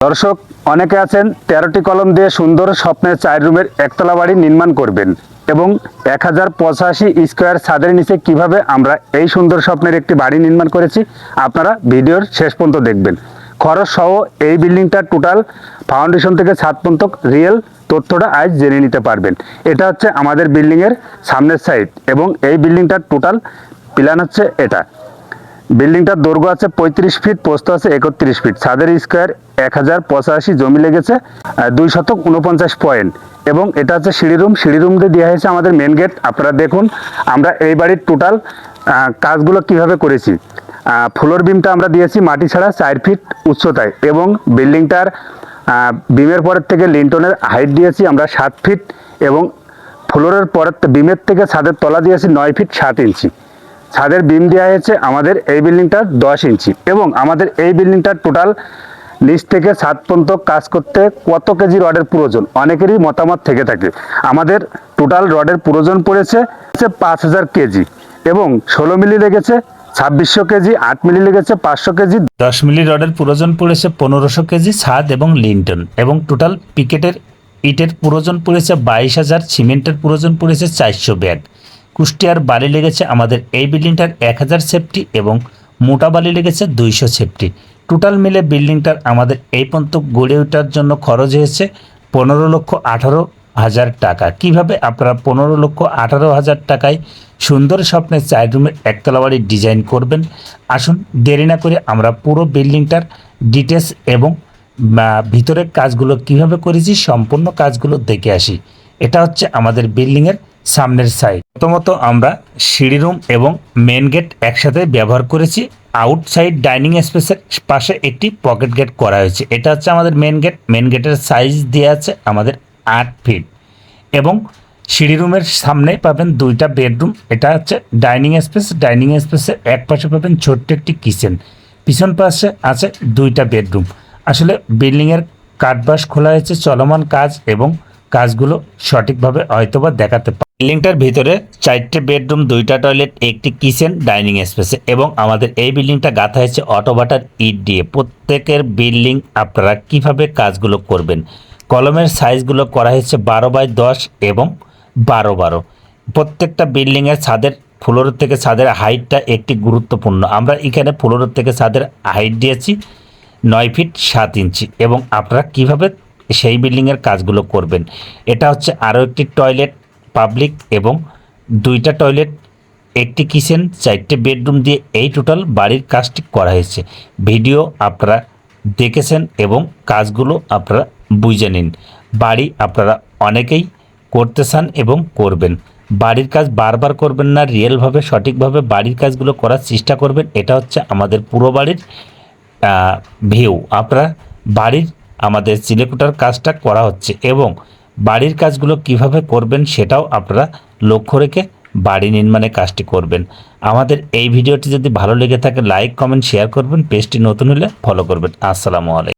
দর্শক, অনেকে আছেন তেরোটি কলম দিয়ে সুন্দর স্বপ্নের চার রুমের একতলা বাড়ি নির্মাণ করবেন এবং এক হাজার পঁচাশি স্কোয়ার ছাদের নিচে কীভাবে আমরা এই সুন্দর স্বপ্নের একটি বাড়ি নির্মাণ করেছি, আপনারা ভিডিওর শেষ পর্যন্ত দেখবেন। খরচ সহ এই বিল্ডিংটার টোটাল ফাউন্ডেশন থেকে ছাদ পর্যন্ত রিয়েল তথ্যটা আজ জেনে নিতে পারবেন। এটা হচ্ছে আমাদের বিল্ডিংয়ের সামনের সাইড এবং এই বিল্ডিংটার টোটাল প্ল্যান হচ্ছে এটা। বিল্ডিংটার দৈর্ঘ্য আছে পঁয়ত্রিশ ফিট, পোস্ত আছে একত্রিশ ফিট। ছাদের স্কোয়ার এক হাজার পঁচাশি জমি লেগেছে দুই শতক উনপঞ্চাশ পয়েন্ট। এবং এটা হচ্ছে সিঁড়ি রুম। সিঁড়ি রুম দিয়ে দেওয়া হয়েছে আমাদের মেন গেট আপনারা দেখুন, আমরা এই বাড়ির টোটাল কাজগুলো কীভাবে করেছি। ফ্লোর বিমটা আমরা দিয়েছি মাটি ছাড়া চার ফিট উচ্চতায়। এবং বিল্ডিংটার বিমের পরের থেকে লিন্টনের হাইট দিয়েছি আমরা সাত ফিট এবং ফ্লোরের পরের বিমের থেকে ছাদের তলা দিয়েছি নয় ফিট সাত ইঞ্চি। ছাদের বিম দেওয়া হয়েছে, আমাদের এই বিল্ডিংটার দশ ইঞ্চি। এবং আমাদের এই বিল্ডিংটার টোটাল নিচ থেকে ছাদ পর্যন্ত কাজ করতে কত কেজি রডের প্রয়োজন? অনেকেরই মতামত থেকে থাকে। আমাদের টোটাল রডের প্রয়োজন পড়েছে পাঁচ হাজার কেজি। এবং ষোলো মিলি লেগেছে, ছাব্বিশশো কেজি, আট মিলি লেগেছে, পাঁচশো কেজি। দশ মিলি রডের প্রয়োজন পড়েছে পনেরোশো কেজি ছাদ এবং লিন্টন। এবং টোটাল পিকেটের ইটের প্রয়োজন পড়েছে বাইশ হাজার, সিমেন্টের প্রয়োজন পড়েছে চারশো ব্যাগ কুষ্টিয়ার বালি লেগেছে আমাদের এই বিল্ডিংটার এক হাজার সেফটি এবং মোটা বালি লেগেছে দুইশো সেফটি টোটাল মিলে বিল্ডিংটার আমাদের এই পর্যন্ত গড়ে ওঠার জন্য খরচ হয়েছে পনেরো লক্ষ আঠারো হাজার টাকা। কীভাবে আপনারা পনেরো লক্ষ আঠারো হাজার টাকায় সুন্দর স্বপ্নের চার রুমের একতলা বাড়ি ডিজাইন করবেন? আসুন দেরি না করে আমরা পুরো বিল্ডিংটার ডিটেলস এবং ভিতরের কাজগুলো কীভাবে করেছি সম্পূর্ণ কাজগুলো দেখে আসি। এটা হচ্ছে আমাদের বিল্ডিংয়ের সামনের সাইড প্রথমত আমরা সিঁড়ি রুম এবং মেন গেট একসাথে ব্যবহার করেছি। আউটসাইড ডাইনিং স্পেসের পাশে একটি পকেট গেট করা হয়েছে। এটা হচ্ছে আমাদের মেন গেট মেন গেটের সাইজ দেওয়া আছে আমাদের আট ফিট এবং সিঁড়ি রুমের সামনে পাবেন দুইটা বেডরুম এটা হচ্ছে ডাইনিং স্পেস ডাইনিং স্পেসের এক পাশে পাবেন ছোট্ট একটি কিচেন পিছন পাশে আছে দুইটা বেডরুম আসলে বিল্ডিংয়ের কাঠবাস খোলা হয়েছে, চলমান কাজ এবং কাজগুলো সঠিকভাবে হয়তোবা দেখাতে পারে বিল্ডিংটার ভিতরে চারটে বেডরুম, দুইটা টয়লেট, একটি কিচেন, ডাইনিং স্পেসে এবং আমাদের এই বিল্ডিংটা গাঁথা হয়েছে অটোবাটার ইট দিয়ে। প্রত্যেকের বিল্ডিং আপনারা কীভাবে কাজগুলো করবেন? কলমের সাইজগুলো করা হয়েছে বারো বাই দশ এবং বারো বারো। প্রত্যেকটা বিল্ডিংয়ের ছাদের ফ্লোর থেকে ছাদের হাইটটা একটি গুরুত্বপূর্ণ। আমরা এখানে ফ্লোর থেকে ছাদের হাইট দিয়েছি নয় ফিট সাত ইঞ্চি এবং আপনারা কীভাবে সেই বিল্ডিংয়ের কাজগুলো করবেন? এটা হচ্ছে আরও একটি টয়লেট পাবলিক এবং দুইটা টয়লেট একটি কিচেন চারটে বেডরুম দিয়ে এই টোটাল বাড়ির কাজটি করা হয়েছে। ভিডিও আপনারা দেখেছেন এবং কাজগুলো আপনারা বুঝে নিন। বাড়ি আপনারা অনেকেই করতে চান এবং করবেন। বাড়ির কাজ বারবার করবেন না রিয়েলভাবে সঠিকভাবে বাড়ির কাজগুলো করার চেষ্টা করবেন, এটা হচ্ছে আমাদের পুরো বাড়ির ভিউ আপনারা বাড়ির আমাদের চিলেকুটার কাজটা করা হচ্ছে এবং বাড়ির কাজগুলো কীভাবে করবেন সেটাও আপনারা লক্ষ্য রেখে বাড়ি নির্মাণের কাজটি করবেন। আমাদের এই ভিডিওটি যদি ভালো লেগে থাকে লাইক কমেন্ট শেয়ার করবেন। পেজটি নতুন হলে ফলো করবেন। আসসালামু আলাইকুম।